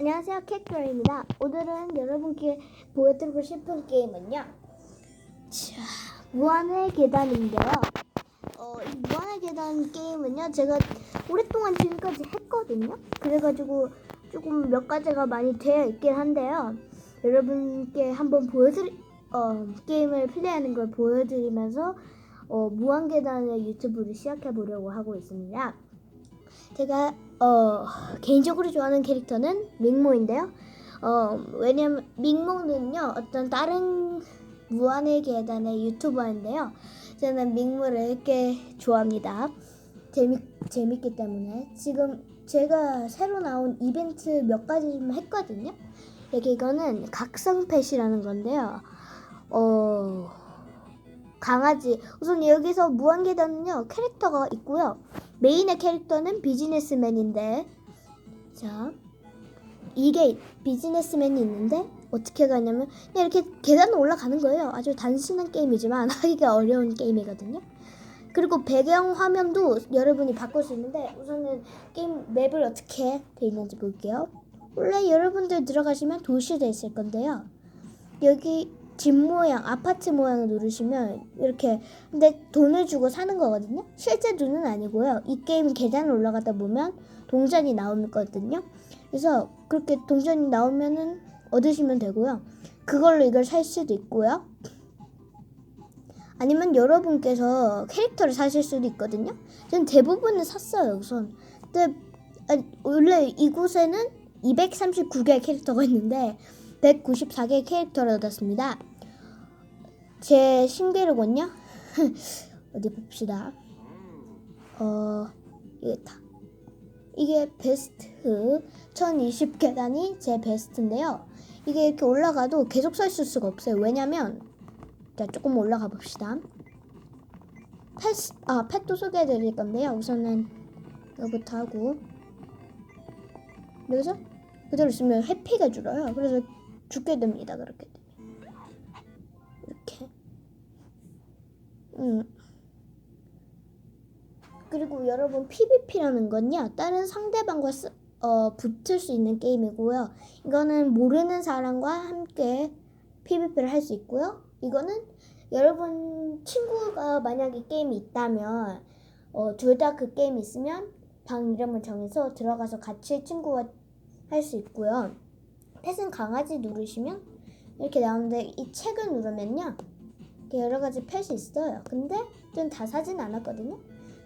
안녕하세요 캣gir입니다. 오늘은 여러분께 보여드리고 싶은 게임은요. 자 무한의 계단인데요. 어, 이 무한의 계단 게임은요 제가 오랫동안 지금까지 했거든요. 그래가지고 조금 몇 가지가 많이 되어 있긴 한데요. 여러분께 한번 보여드리 어, 게임을 플레이하는 걸 보여드리면서 어, 무한 계단의 유튜브를 시작해 보려고 하고 있습니다 제가 어, 개인적으로 좋아하는 캐릭터는 밍모인데요. 어, 왜냐면 밍모는요 어떤 다른 무한의 계단의 유튜버인데요. 저는 밍모를 꽤 좋아합니다. 재미 재밌기 때문에 지금 제가 새로 나온 이벤트 몇 가지 좀 했거든요. 이렇게 이거는 각성펫이라는 건데요. 어 강아지 우선 여기서 무한 계단은요 캐릭터가 있고요. 메인의 캐릭터는 비즈니스맨인데 자 이게 비즈니스맨이 있는데 어떻게 가냐면 그냥 이렇게 계단을 올라가는 거예요. 아주 단순한 게임이지만 하기가 어려운 게임이거든요. 그리고 배경 화면도 여러분이 바꿀 수 있는데 우선은 게임 맵을 어떻게 돼 있는지 볼게요. 원래 여러분들 들어가시면 도시돼 있을 건데요. 여기 집 모양, 아파트 모양을 누르시면 이렇게 근데 돈을 주고 사는 거거든요. 실제 돈은 아니고요. 이 게임 계단을 올라가다 보면 동전이 나오거든요. 그래서 그렇게 동전이 나오면은 얻으시면 되고요. 그걸로 이걸 살 수도 있고요. 아니면 여러분께서 캐릭터를 사실 수도 있거든요. 전 대부분은 샀어요, 우선. 근데 아, 원래 이곳에는 239개의 캐릭터가 있는데 194개의 캐릭터를 얻었습니다. 제 신기록은요? 어디 봅시다. 어, 이게다. 이게 베스트 1020계단이 제 베스트인데요. 이게 이렇게 올라가도 계속 서 있을 수가 없어요. 왜냐면 자, 조금 올라가 봅시다. 펫, 아, 펫도 소개해 드릴 건데요. 우선은 이거부터 하고 여기서 그대로 있으면 회피가 줄어요. 그래서 죽게 됩니다. 그렇게 되면. 이렇게. 음. 그리고 여러분 PVP라는 건요. 다른 상대방과 쓰, 어, 붙을 수 있는 게임이고요. 이거는 모르는 사람과 함께 PVP를 할 수 있고요. 이거는 여러분 친구가 만약에 게임이 있다면 어, 둘 다 그 게임이 있으면 방 이름을 정해서 들어가서 같이 친구와 할 수 있고요. 펫은 강아지 누르시면 이렇게 나오는데 이 책을 누르면요. 여러 가지 펫이 있어요. 근데 전다 사진 않았거든요.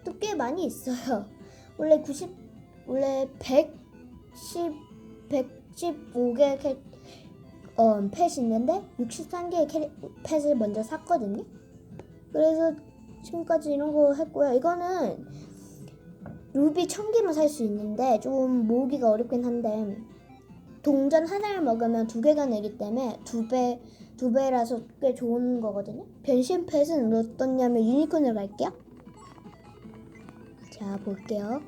또 꽤 많이 있어요. 원래 90 원래 110 115개 캐 어, 펫이 있는데 63개의 캐, 펫을 먼저 샀거든요. 그래서 지금까지 이런 거 했고요. 이거는 루비 1000개만 살 수 있는데 좀 모으기가 어렵긴 한데 동전 하나를 먹으면 두 개가 내기 때문에 두 배, 두 배라서 꽤 좋은 거거든요. 변신 펫은 어떻냐면 유니콘을 갈게요. 자, 볼게요.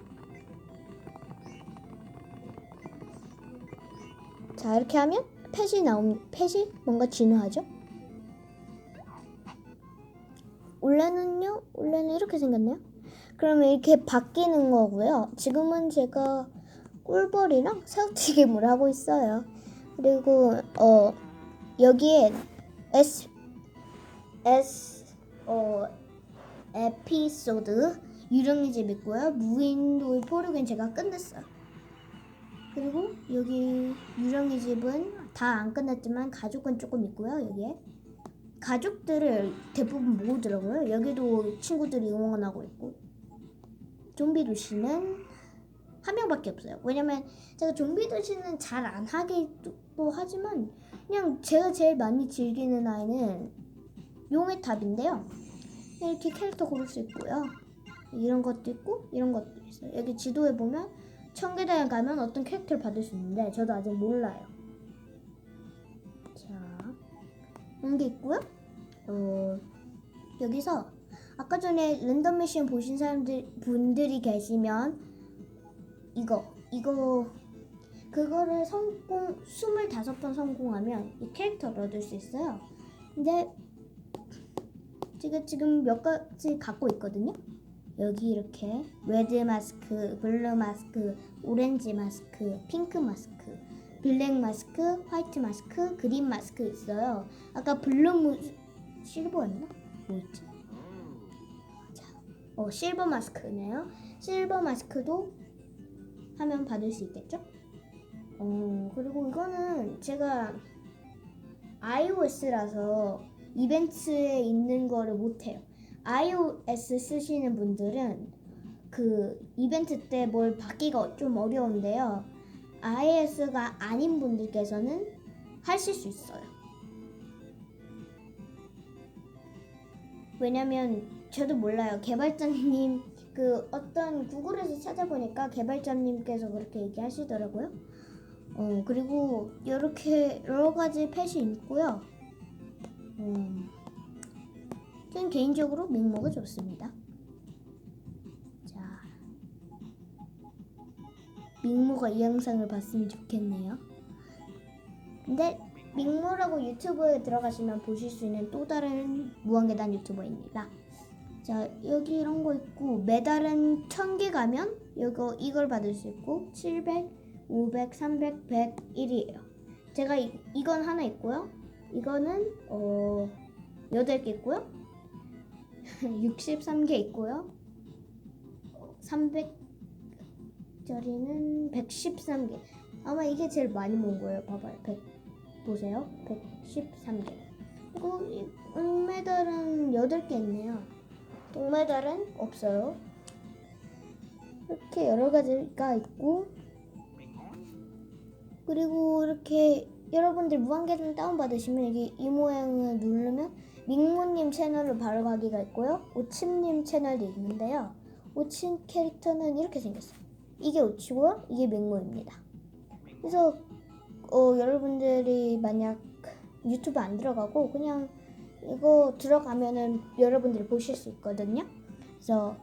자, 이렇게 하면 펫이 나온, 펫이 뭔가 진화하죠? 원래는요, 원래는 이렇게 생겼네요. 그러면 이렇게 바뀌는 거고요. 지금은 제가 꿀벌이랑 새우튀김을 하고 있어요. 그리고 어 여기에 S S 어 에피소드 유령의 집 있고요. 무인도의 포르겐 제가 끝냈어요. 그리고 여기 유령의 집은 다 안 끝났지만 가족은 조금 있고요. 여기에 가족들을 대부분 모으더라고요. 여기도 친구들이 응원하고 있고 좀비 도시는 한 명밖에 없어요. 왜냐면 제가 좀비 도시는 잘 안 하기도 하지만 그냥 제가 제일 많이 즐기는 아이는 용의 탑인데요. 이렇게 캐릭터 고를 수 있고요. 이런 것도 있고 이런 것도 있어요. 여기 지도에 보면 청계단에 가면 어떤 캐릭터를 받을 수 있는데 저도 아직 몰라요. 자, 이런 게 있고요. 어, 여기서 아까 전에 랜덤 미션 보신 사람들 분들이 계시면 이거 이거 그거를 성공 25번 성공하면 이 캐릭터를 얻을 수 있어요. 근데 제가 지금 몇 가지 갖고 있거든요. 여기 이렇게 레드 마스크, 블루 마스크, 오렌지 마스크, 핑크 마스크 블랙 마스크, 화이트 마스크, 그린 마스크 있어요. 아까 블루 무 실버였나? 뭐였지? 자, 어 실버 마스크네요. 실버 마스크도 하면 받을 수 있겠죠? 어 그리고 이거는 제가 iOS라서 이벤트에 있는 거를 못해요. iOS 쓰시는 분들은 그 이벤트 때 뭘 받기가 좀 어려운데요. iOS가 아닌 분들께서는 하실 수 있어요. 왜냐면 저도 몰라요. 개발자님 그 어떤 구글에서 찾아보니까 개발자님께서 그렇게 얘기하시더라고요. 어 그리고 이렇게 여러 가지 펫이 있고요. 음, 저는 개인적으로 밍모가 좋습니다. 자, 밍모가 이 영상을 봤으면 좋겠네요. 근데 밍모라고 유튜브에 들어가시면 보실 수 있는 또 다른 무한계단 유튜버입니다. 자, 여기 이런 거 있고 메달은 1000개 가면 이거 이걸 받을 수 있고 700, 500, 300, 101이에요. 제가 이, 이건 하나 있고요. 이거는 어 8개 있고요. 63개 있고요. 300짜리는 113개. 아마 이게 제일 많이 모은 거예요. 봐봐요. 100 보세요. 113개. 그리고 이 은메달은 8개 있네요. 동메달은 없어요. 이렇게 여러 가지가 있고 그리고 이렇게 여러분들 무한계단 다운받으시면 여기 이 모양을 누르면 민모님 채널로 바로 가기가 있고요. 오침님 채널도 있는데요. 오침 캐릭터는 이렇게 생겼어요. 이게 오치고요. 이게 맹모입니다. 그래서 어, 여러분들이 만약 유튜브 안 들어가고 그냥 이거 들어가면은 여러분들이 보실 수 있거든요. 그래서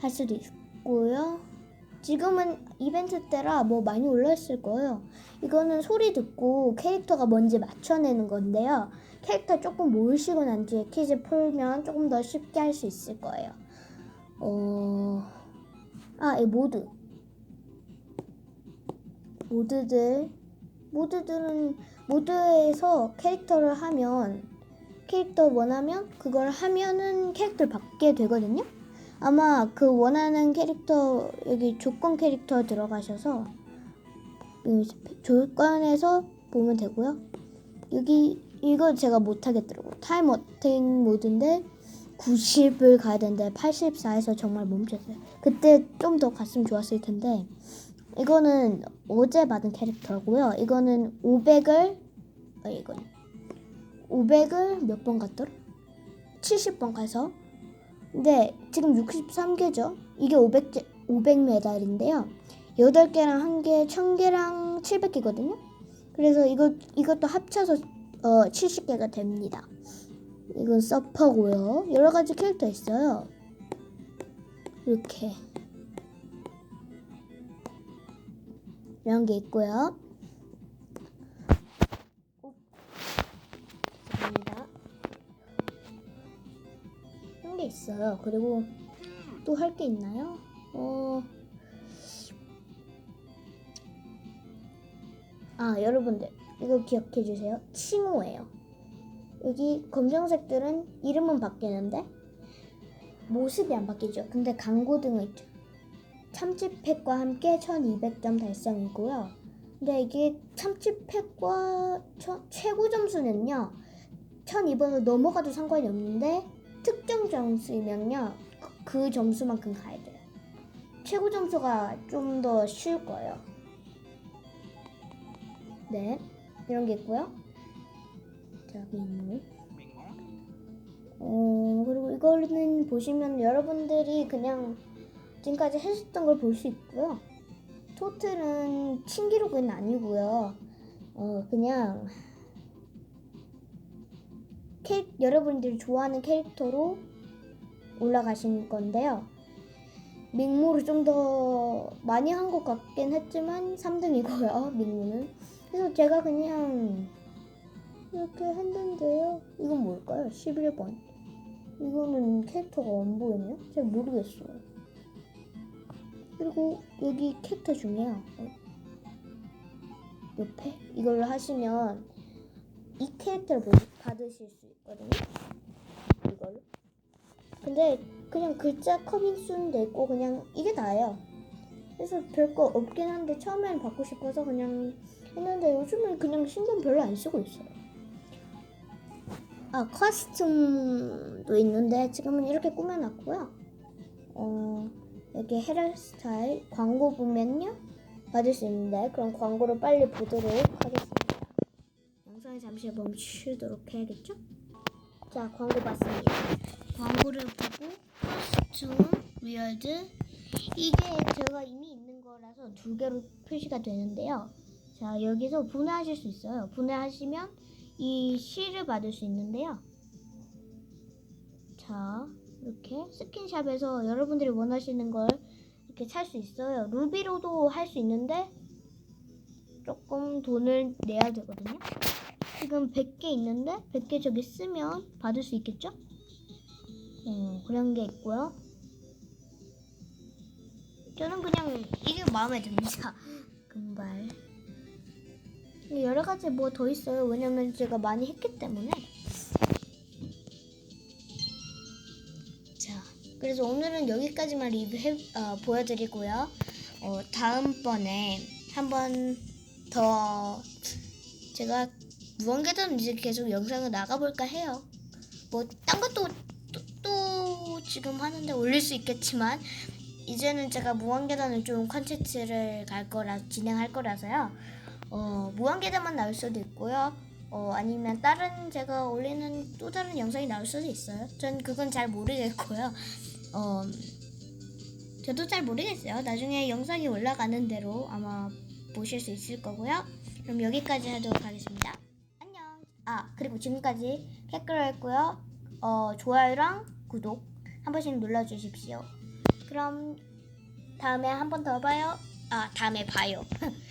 할 수도 있고요. 지금은 이벤트 때라 뭐 많이 올라있을 거예요. 이거는 소리 듣고 캐릭터가 뭔지 맞춰내는 건데요. 캐릭터 조금 모으시고 난 뒤에 퀴즈 풀면 조금 더 쉽게 할 수 있을 거예요. 어, 아, 이 모드. 모드들. 모드들은 모드에서 캐릭터를 하면 캐릭터 원하면 그걸 하면은 캐릭터를 받게 되거든요. 아마 그 원하는 캐릭터 여기 조건 캐릭터 들어가셔서 이 조건에서 보면 되고요. 여기 이거 제가 못 하겠더라고. 타임 어택 모드인데 90을 가야 되는데 84에서 정말 멈췄어요. 그때 좀 더 갔으면 좋았을 텐데 이거는 어제 받은 캐릭터고요. 이거는 500을 아 이건 500을 몇 번 갔더라? 70번 가서 근데 지금 63개죠. 이게 500 500메달인데요. 8개랑 1개 1000개랑 700개거든요. 그래서 이거 이것도 합쳐서 어 70개가 됩니다. 이건 서퍼고요. 여러 가지 캐릭터 있어요. 이렇게 이런 게 있고요. 있어요. 그리고 또 할 게 있나요? 어. 아, 여러분들 이거 기억해 주세요. 칭호예요. 여기 검정색들은 이름은 바뀌는데 모습이 안 바뀌죠. 근데 강고등어 있죠. 참치팩과 함께 1200점 달성이고요. 근데 이게 참치팩과 처- 최고 점수는요. 1200을 넘어가도 상관이 없는데 특정 점수이면요. 그- 그 점수만큼 가야 돼요. 최고 점수가 좀 더 쉬울 거예요. 네. 이런 게 있고요. 자, 민무. 어, 그리고 이거는 보시면 여러분들이 그냥 지금까지 하셨던 걸 볼 수 있고요. 토틀은 신기록은 아니고요. 어, 그냥 캐, 여러분들이 좋아하는 캐릭터로 올라가신 건데요. 밍모를 좀 더 많이 한 것 같긴 했지만 3등이고요. 밍모는. 그래서 제가 그냥 이렇게 했는데요. 이건 뭘까요? 11번. 이거는 캐릭터가 안 보이네요. 잘 모르겠어요. 그리고 여기 캐릭터 중에요. 어, 옆에 이걸로 하시면 이 캐릭터를 보- 받으실 수 있거든요. 이걸로. 근데 그냥 글자 커밍순 돼 있고 그냥 이게 다예요. 그래서 별거 없긴 한데 처음엔 받고 싶어서 그냥 했는데 요즘은 그냥 신경 별로 안 쓰고 있어요. 아 커스튬도 있는데 지금은 이렇게 꾸며놨고요. 어 여기 헤어스타일 광고 보면요 받을 수 있는데 그럼 광고를 빨리 보도록 하겠습니다. 잠시 멈추도록 해야겠죠? 자 광고 봤습니다. 광고를 보고 커스튬 위얼드 이게 제가 이미 있는 거라서 두 개로 표시가 되는데요. 자 여기서 분해하실 수 있어요. 분해하시면 이 실을 받을 수 있는데요. 자 이렇게 스킨샵에서 여러분들이 원하시는 걸 이렇게 살 수 있어요. 루비로도 할 수 있는데 조금 돈을 내야 되거든요. 지금 100개 있는데 100개 저기 쓰면 받을 수 있겠죠? 어, 그런 게 있고요. 저는 그냥 이게 마음에 듭니다. 금발. 여러 가지 뭐 더 있어요. 왜냐면 제가 많이 했기 때문에. 자, 그래서 오늘은 여기까지만 리뷰해 어, 보여드리고요. 어, 다음번에 한번 더 제가 무한계단 이제 계속 영상을 나가볼까 해요. 뭐 딴 것도 또, 또 지금 하는데 올릴 수 있겠지만 이제는 제가 무한계단을 좀 컨텐츠를 갈 거라 진행할 거라서요. 어, 무한계단만 나올 수도 있고요. 어, 아니면 다른 제가 올리는 또 다른 영상이 나올 수도 있어요. 전 그건 잘 모르겠고요. 어, 저도 잘 모르겠어요. 나중에 영상이 올라가는 대로 아마 보실 수 있을 거고요. 그럼 여기까지 하도록 하겠습니다. 아, 그리고 지금까지 댓글 했고요. 어, 좋아요랑 구독 한 번씩 눌러주십시오. 그럼 다음에 한 번 더 봐요. 아, 다음에 봐요.